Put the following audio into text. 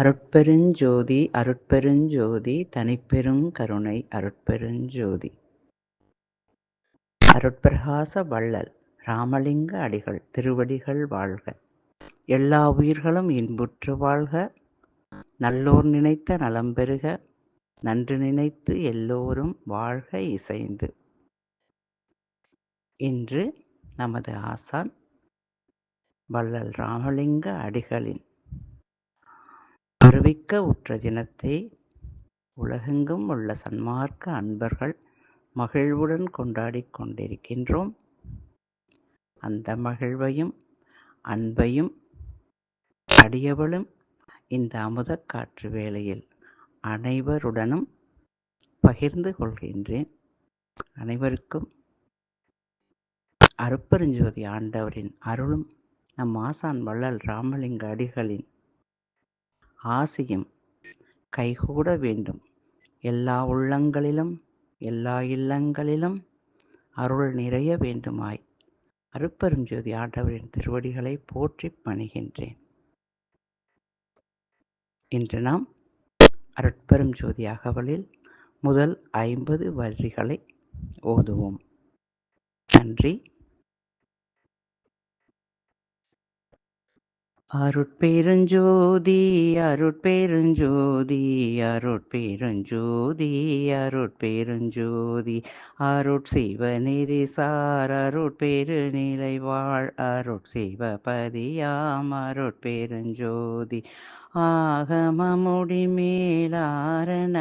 அருட்பெருஞ்சோதி அருட்பெருஞ்சோதி தனிப்பெருங் கருணை அருட்பெருஞ்சோதி. அருட்பிரகாச வள்ளல் ராமலிங்க அடிகள் திருவடிகள் வாழ்க. எல்லா உயிர்களும் இன்புற்று வாழ்க. நல்லோர் நினைத்த நலம் பெறுக நன்று நினைத்து எல்லோரும் வாழ்க இசைந்து. இன்று நமது ஆசான் வள்ளல் ராமலிங்க அடிகளின் அறிவிக்க உற்ற தினத்தை உலகெங்கும் உள்ள சன்மார்க்க அன்பர்கள் மகிழ்வுடன் கொண்டாடிக் கொண்டிருக்கின்றோம். அந்த மகிழ்வையும் அன்பையும் அடியவளும் இந்த அமுதக்காற்று வேளையில் அனைவருடனும் பகிர்ந்து கொள்கின்றேன். அனைவருக்கும் அருப்பெருஞ்சோதி ஆண்டவரின் அருளும் நம் ஆசான் வள்ளல் ராமலிங்க அடிகளின் ஆசையும் கைகூட வேண்டும். எல்லா உள்ளங்களிலும் எல்லா இல்லங்களிலும் அருள் நிறைய வேண்டுமாய். அருப்பெருஞ்சோதி ஆண்டவரின் திருவடிகளை போற்றிப் பணிகின்றேன். இன்று நாம் அருட்பெரும் ஜோதி அகவலில் முதல் ஐம்பது வரிகளை ஓதுவோம். நன்றி. அருட்பெருஞ்சோதி அருட்பெருஞ்சோதி அருட்பெருஞ்சோதி அருட்பெருஞ்சோதி. அருட்சிவநெறி சார் அருட்பெருநிலை வாழ் அருட்சிவபதியாம் அருட்பெருஞ்சோதி. ஆகம முடிமேலாரணம்